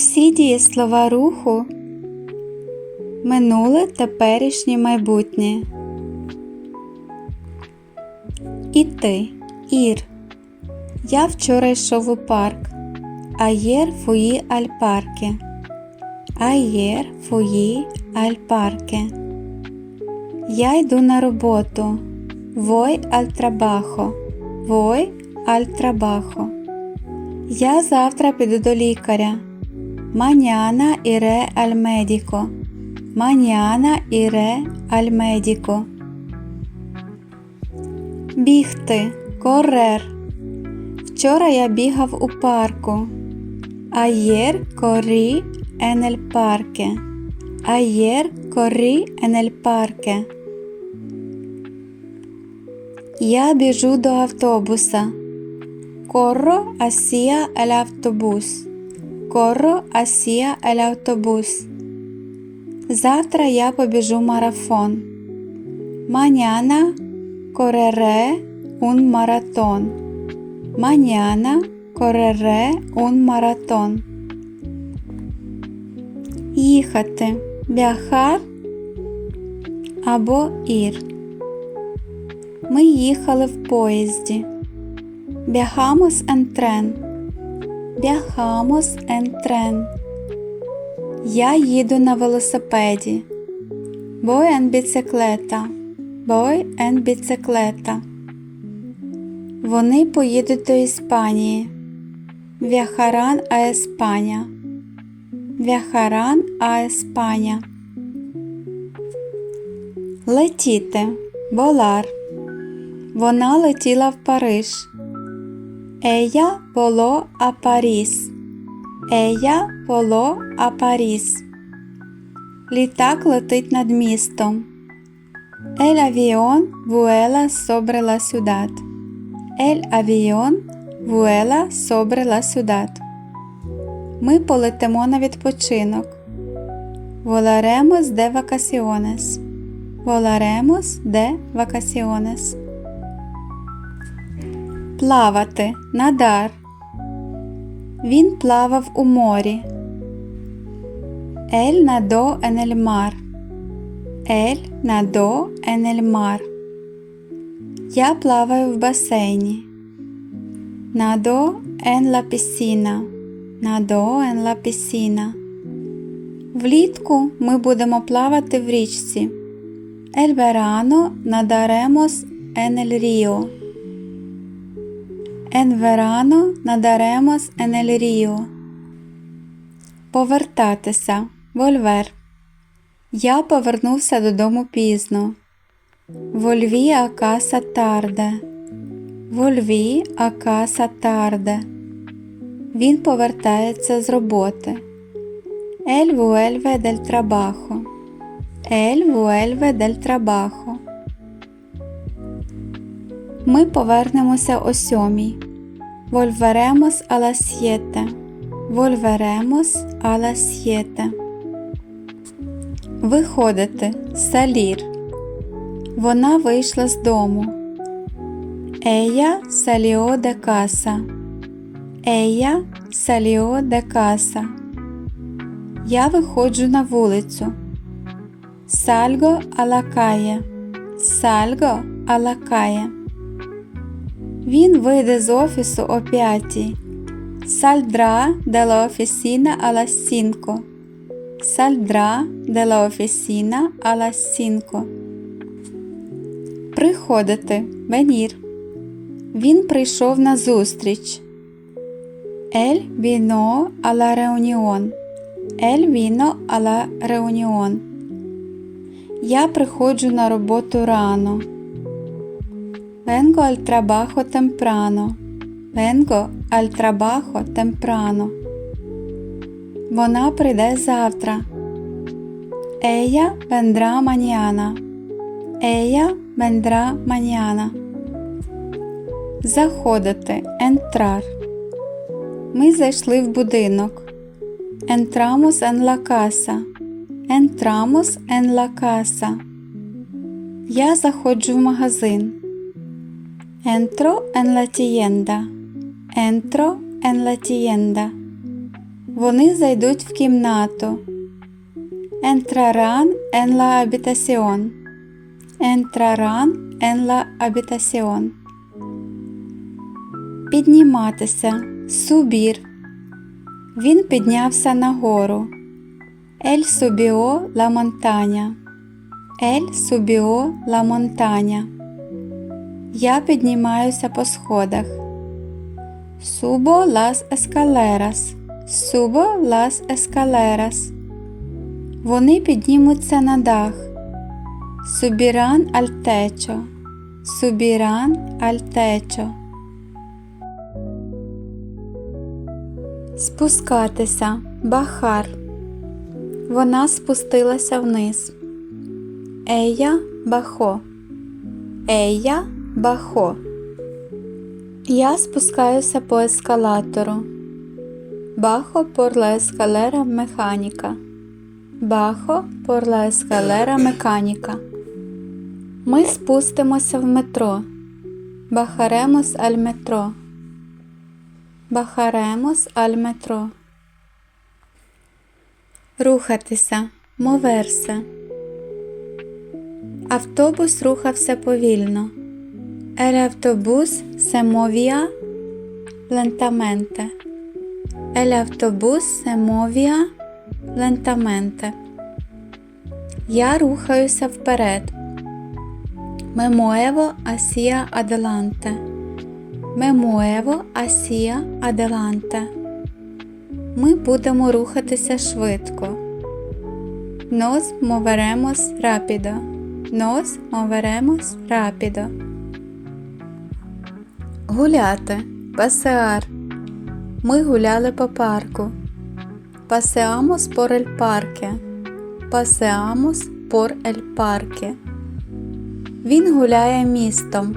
Всі дієслова руху минуле, теперішнє майбутнє. Іти, ір. Я вчора йшов у парк. Аєр фуї аль парке. Аєр фуї аль парке. Я йду на роботу. Вой аль трабахо. Вой аль трабахо. Я завтра піду до лікаря. Маняна іре аль медіко. Маняна іре аль медіко. Бігти. Корер. Вчора я бігав у парку. Аєр корі енель парке. Аєр корі енель парке. Я біжу до автобуса. Corro hacia el autobús. Hacia el autobús. Завтра я побіжу марафон. Mañana correré un maratón. Mañana correré un maratón. Їхати. Viajar або ір. Ми їхали в поїзді. En tren. Viajamos en tren. Я їду на велосипеді. Voy en bicicleta. Voy en bicicleta. Вони поїдуть до Іспанії. Viajarán a España. Viajarán a España. Летіти. Volar. Вона летіла в Париж. Ella voló a París. Ella voló a París. Літак летить над містом. El avión vuela sobre la ciudad. El avión vuela sobre la ciudad. Ми полетимо на відпочинок. Volaremos de vacaciones. Volaremos de vacaciones. Плавати. Надар. Він плавав у морі. Ель надо mar. Ель надо mar. Я плаваю в басейні. Надо en la piscina. Надо en la piscina. Влітку ми будемо плавати в річці. Verano nadaremos en el río. En verano nadaremos. Повертатися. Вольвер. Я повернувся додому пізно. Casa tarde. Volví a casa tarde. Він повертається з роботи. Él vuelve del trabajo. Él vuelve del trabajo. Ми повернемося о сьомій. Volveremos a las siete. Виходити. Салір. Вона вийшла з дому. Ella salió de casa. Я виходжу на вулицю. Salgo a la calle. Він вийде з офісу о п'ятій. Saldrá de la oficina a las cinco. Saldrá de la oficina a. Приходити. Venir. Він прийшов на зустріч. Vino a la reunión. Él vino a la. Я приходжу на роботу рано. Trabajo temprano. Vengo al trabajo temprano. Вона прийде завтра. Ella vendrá mañana. Ella vendrá mañana. Заходити. Entrar. Ми зайшли в будинок. Entramos en la casa. Я заходжу в магазин. Entro en la tienda. Entro en la tienda. Вони зайдуть в кімнату. Entrarán en la habitación. Entrarán en la habitación. Підніматися. Субір. Він піднявся нагору. Ель субіо ла монтаня. Ель субіо ла монтаня. Я піднімаюся по сходах. Subo las escaleras. Subo las escaleras. Вони піднімуться на дах. Techo. Subirán al techo. Спускатися. Бахар. Вона спустилася вниз. Ella bajó. Ella bajó. Я спускаюся по ескалатору. La escalera mecánica. Bajo por la escalera mecánica. Ми спустимося в метро. Bajaremos al metro. Bajaremos al metro. Рухатися. Моверся. Автобус рухався повільно. Lentamente. El autobús se movía lentamente. Я рухаюся вперед. Hacia adelante. Me muevo hacia adelante. Ми будемо рухатися швидко. Nos moveremos rápido. Nos moveremos rápido. Гуляти. Пасеар. Ми гуляли по парку. Paseamos por el parque. Paseamos por el parque. Він гуляє містом.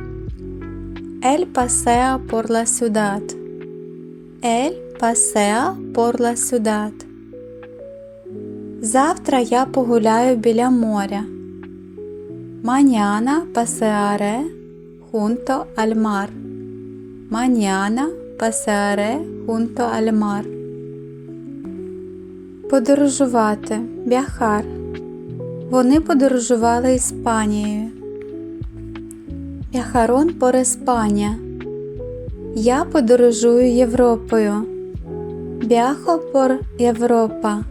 Él pasea por la ciudad. Él pasea por la ciudad. Завтра я погуляю біля моря. Mañana pasearé junto al mar. Mañana junto al mar. Подорожувати. Viajar. Вони подорожували Іспанією. Viajaron por España. Я подорожую Європою. Viajo por Europa.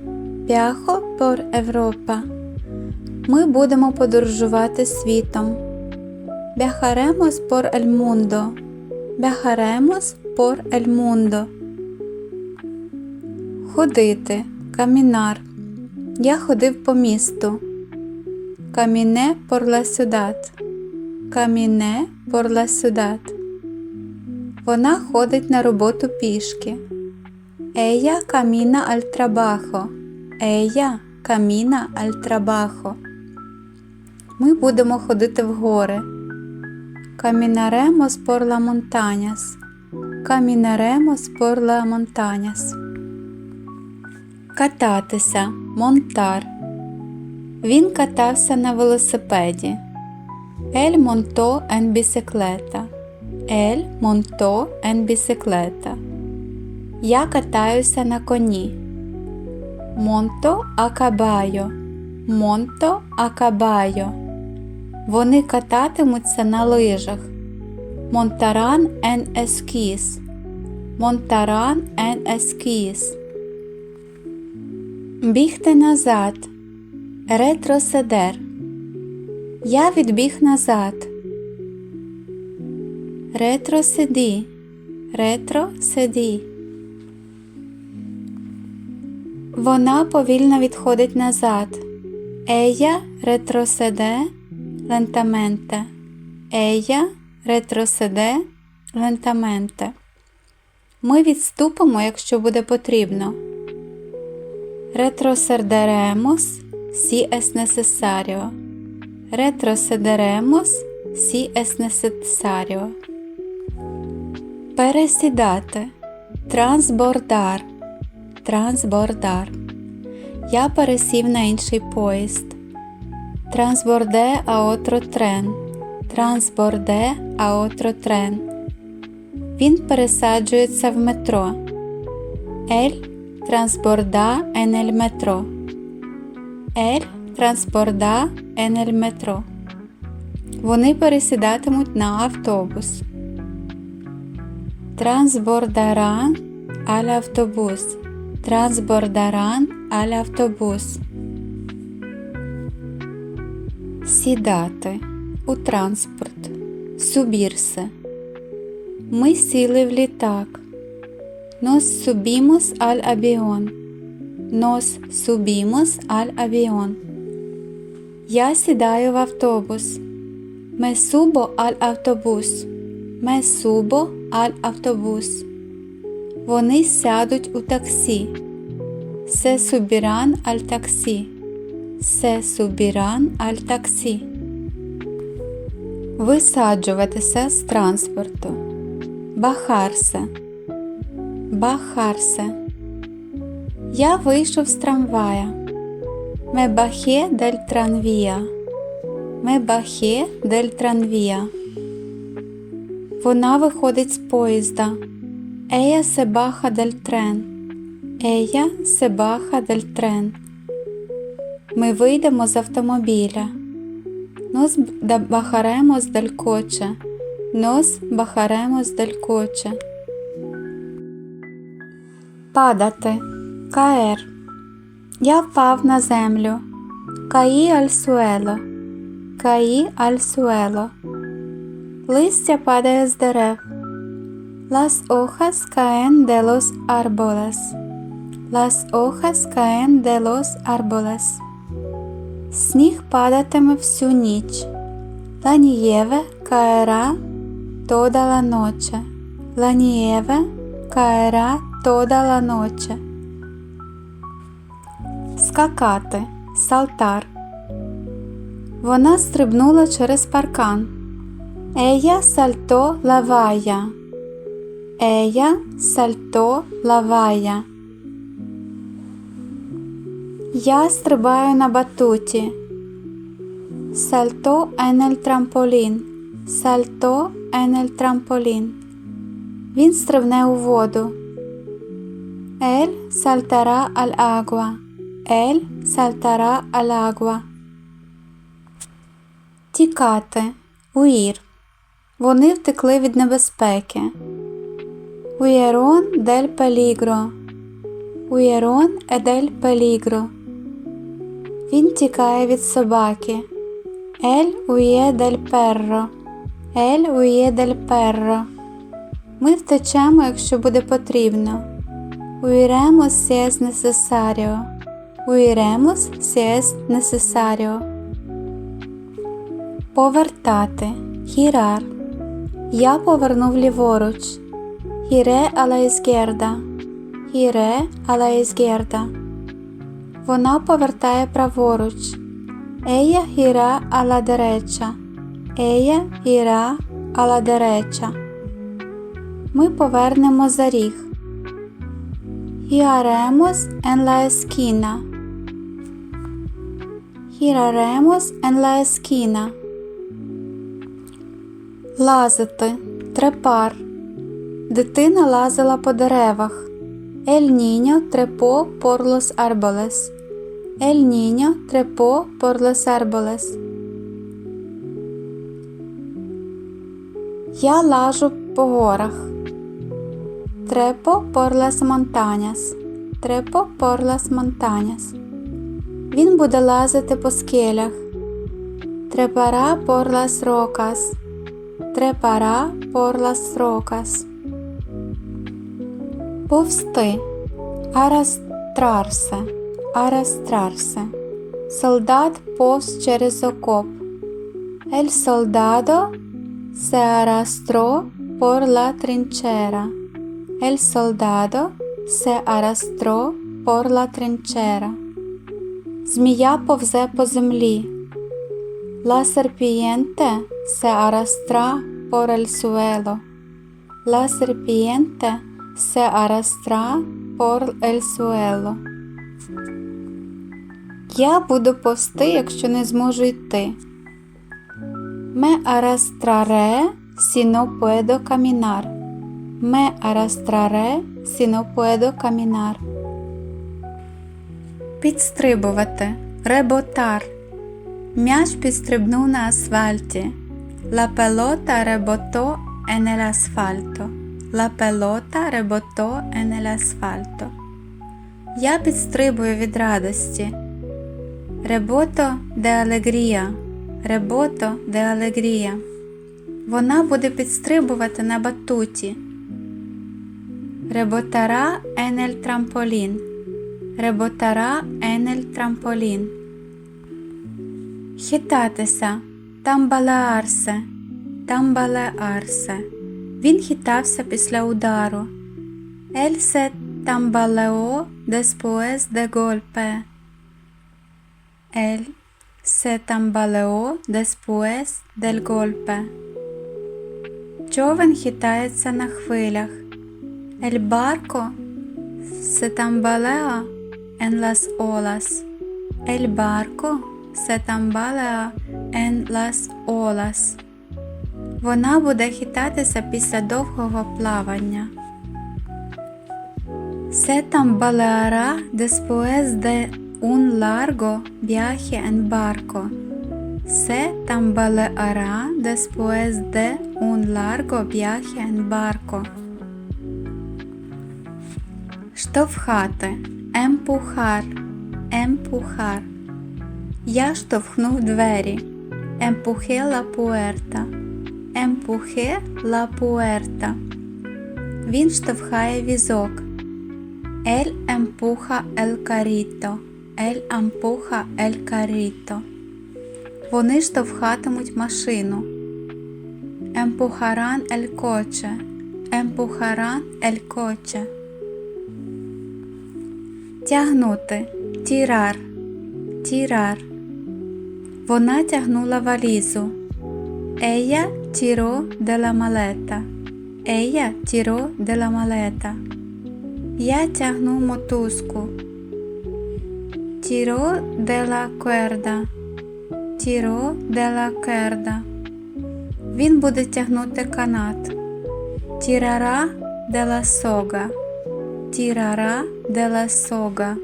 Viajo por Europa. Ми будемо подорожувати світом. Viajaremos por el mundo. Viajaremos el mundo. Ходити. Камінар. Я ходив по місту. Каміне por la. Каміне por la. Вона ходить на роботу пішки. Al trabajo. Ella camina al trabajo. Ми будемо ходити в гори. Caminaremos por la montañas. Caminaremos por la. Кататися. Монтар. Він катався на велосипеді. Ель монто en bicicleta. Ель монто en bicicleta. Я катаюся на коні. Монто а caballo. Монто а caballo. Вони кататимуться на лижах. Монтаран en esquís. Монтаран en esquís. Бігти назад. Ретроседер. Я відбіг назад. Ретроседі. Ретроседі. Вона повільно відходить назад. Ella retrocede lentamente. Ella retrocede lentamente. Ми відступимо, якщо буде потрібно. Necesario. Retrocederemos si es necesario. Пересідати. Трансбордар. Трансбордар. Я пересів на інший поїзд. Трансборде а отро трен. Трансборде трен. Він пересаджується в метро. Ель transborda en el metro. Ель трансборда en metro. Вони пересідатимуть на автобус. Трансбордаран al автобус. Трансбордаран al автобус. Сідати у транспорт. Субірсе. Ми сіли в літак. Nos subimos al avión. Nos subimos al avión. Я сідаю в автобус. Me subo al autobús. Me subo al autobús. Вони сядуть у таксі. Se subirán al taxi. Subirán al taxi. Висаджуватися з транспорту. Бахарсе. Бахарсе. Я вийшов з трамвая. Ме бахе дель транвія. Ме бахе дель транвія. Вона виходить з поїзда. Ея се баха дель трен. Ея се баха дель трен. Ми вийдемо з автомобіля. Нос бахаремос дель коче. Нос бахаремос дель коче. Падати. Каер. Я впав на землю. Каї аль суело. Каї аль суело. Листя падає з дерев. Las hojas caen de los árboles. Las hojas caen de los árboles. Сніг падатиме всю ніч. La noche. La nieve caerá toda la noche. Скакати. Салтар. Вона стрибнула через паркан. La valla. Ella saltó la valla. Я стрибаю на батуті. El trampolín. Saltó en el trampolín. Він стрибне у воду. Él saltará al agua. Él saltará al agua. Тікати. Уїр. Вони втекли від небезпеки. Huyeron del peligro. Huyeron del peligro. Він тікає від собаки. Él huye del perro. Él huye del perro. Ми втечемо, якщо буде потрібно. Huiremos si es necesario. Huiremos si es. Повертати. Girar. Я повернув ліворуч. Giré a la izquierda. Вона повертає праворуч. Derecha. Ella irá a la derecha. Ми повернемо за ріг. Esquina. Giraremos en la esquina. Лазити. Трепар. Дитина лазила по деревах. Los árboles. El niño trepó por los árboles. Я лажу по горах. Trepo por las montañas. Trepo por las montañas. Він буде лазити по скелях. Trepará por las rocas. Trepará por las rocas. Повсти. Арастрарсе. Арастрарсе. Солдат повз через окоп. El soldado se arrastró por la trinchera. El soldado se arrastró por la trinchera. Змія повзе по землі. La serpiente se arrastra por el suelo. La serpiente se arrastra por el suelo. Я буду повсти, якщо не зможу йти. Me arrastraré si no puedo caminar. Me arrastraré si no puedo caminar. Підстрибувати. Реботар. М'яч підстрибнув на асфальті. La pelota rebotó en el asfalto. La pelota rebotó en el asfalto. Я підстрибую від радості. Ребото де алегрія. Ребото де алегрія. Вона буде підстрибувати на батуті. Реботара el trampolín. Реботара el trampolín. Хитатися. Тамбалеарсе. Тамбалеарсе. Він хитався після удару. Él se tambaleó después de golpe. Él se tambaleó después del golpe. Човен хитається на хвилях. El barco se tambalea en las olas. El barco se tambalea en las olas. Вона буде хитатися після довгого плавання. Largo viaje en barco. Se tambaleará después de un largo viaje en barco. Штовхати. Емпухар. Емпухар. Я штовхнув двері. La puerta. La puerta. Він штовхає візок. Él empuja el carrito. Él empuja el carrito. Вони штовхатимуть машину. Empujarán el coche. Empujarán el coche. Тягнути. Тірар. Тірар. Вона тягнула валізу. Ella la maleta. Ella tiró de la maleta. Я тягну мотузку. La cuerda. Tiró de la cuerda. Він буде тягнути канат. La soga. Tirará de la soga.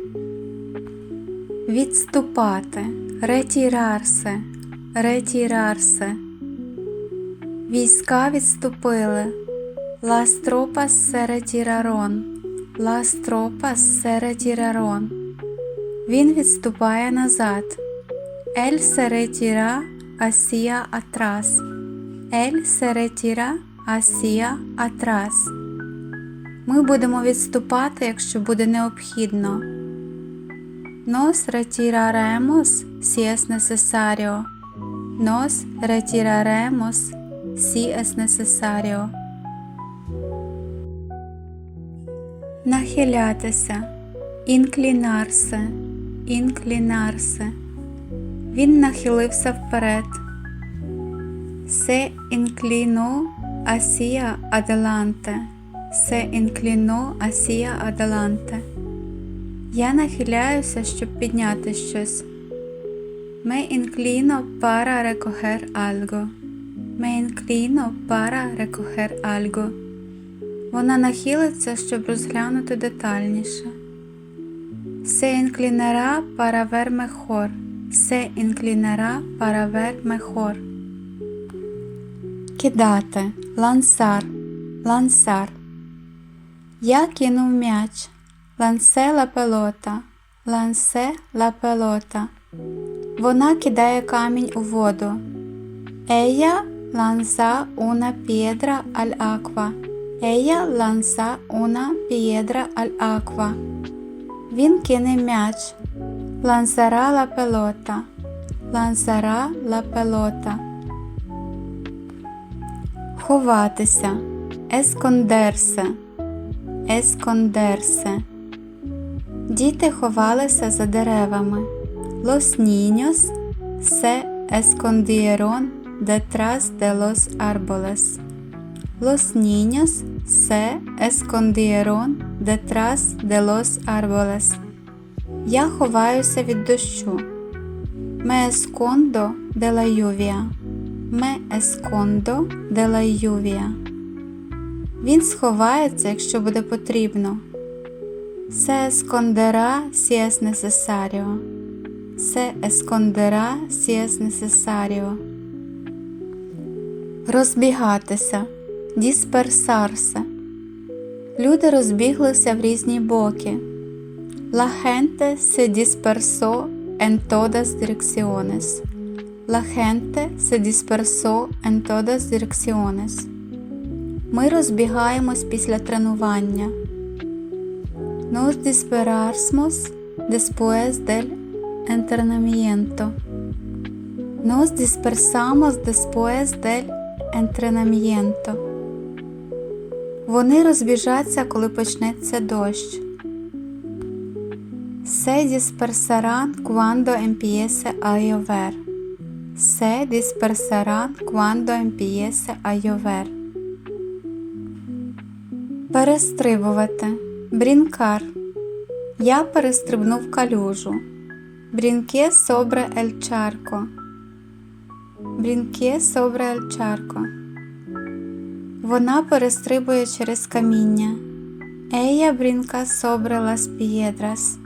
Відступати. Ретірарсе. Ретірарсе. Війська відступили. Se retiraron. Las tropas se retiraron. Він відступає назад. Retira hacia atrás. Él se retira hacia atrás. Ми будемо відступати, якщо буде необхідно. Nos retiraremos si es necesario. Nos retiraremos Нахилятися. Інклінарсе. Інклінарсе. Він нахилився вперед. Se inclinó hacia adelante. Se inclinó hacia adelante. Я нахиляюся, щоб підняти щось. Me inclino para algo. Me inclino para recoger algo. Вона нахилиться, щоб розглянути детальніше. Se inclinará para ver mejor. Se inclinará para ver. Кидати. Лансар. Лансар. Я кинув м'яч. Лансе ла пелота. Лансе ла пелота. Вона кидає камінь у воду. Ella lanza una piedra al agua. Ella lanza una piedra al agua. Він кине м'яч. Lanzará la pelota. Lanzará la pelota. Ховатися. Ескондерсе. Ескондерсе. Діти ховалися за деревами. Los niños se escondieron detrás de los árboles. Los niños se escondieron detrás de los árboles. Я ховаюся від дощу. Me escondo de la lluvia. Me escondo de la lluvia. Він сховається, якщо буде потрібно. Se esconderá si es necesario. Se esconderá si es necesario. Розбігатися. Dispersarse. Люди розбіглися в різні боки. La gente se dispersó en todas direcciones. La gente se dispersó en todas direcciones. Ми розбігаємось після тренування. Nos dispersamos después del entrenamiento. Nos dispersamos después del entrenamiento. Вони розбіжаться, коли почнеться дощ. Se dispersarán cuando empiece a llover. Se dispersarán cuando empiece. Перестрибувати. Брінкар. Я перестрибнув калюжу. Брінке sobre el charco. Брінке sobre el. Вона перестрибує через каміння. Ella brinca sobre las piedras.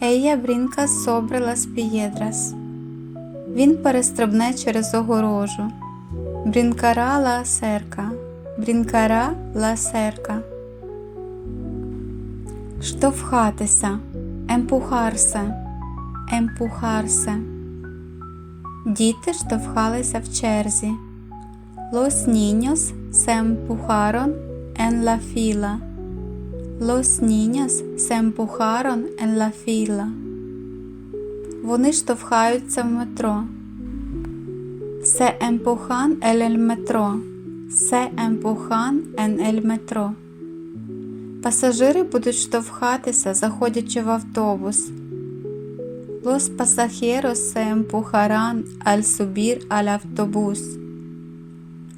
Ella brinca sobre las piedras. Він перестрибне через огорожу. Брінкара la cerca. Брінкара la cerca. Штовхатися. Емпухарсе. Емпухарсе. Діти штовхалися в черзі. Los niños se empujaron en la fila. Los niños se empujaron en la fila. Вони штовхаються в метро. Se empujan en el metro. Se empujan en el metro. Пасажири будуть штовхатися, заходячи в автобус. Los pasajeros se empujarán al subir al autobús.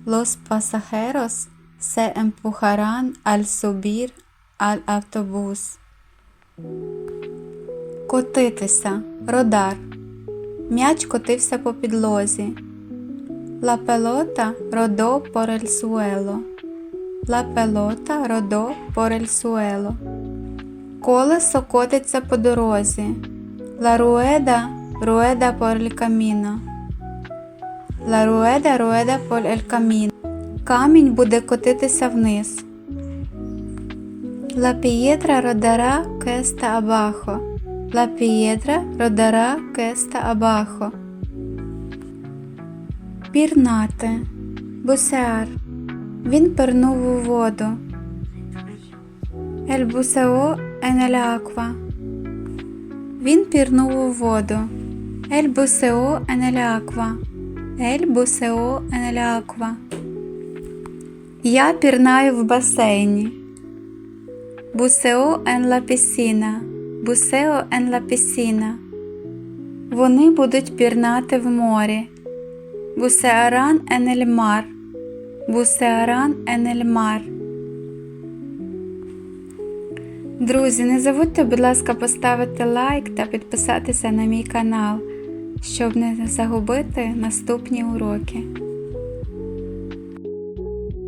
Los pasajeros se empujarán al subir al autobús. Котитися. Родар. М'яч котився по підлозі. La pelota rodó por el suelo. La pelota rodó por el suelo. Колесо котиться по дорозі. La rueda rueda por el camino. La rueda rueda por el camino. Камінь буде котитися вниз. La piedra rodará cuesta abajo. La piedra rodará cuesta abajo. Пірнати. Бусеар. Він пирнув у воду. El buceó en el agua. Він пірнув у воду. El buceó en el agua. Я пірнаю в басейні. Buceo en la piscina. Вони будуть пірнати в морі. El mar. Bucearán en el mar. Друзі, не забудьте, будь ласка, поставити лайк та підписатися на мій канал, щоб не загубити наступні уроки.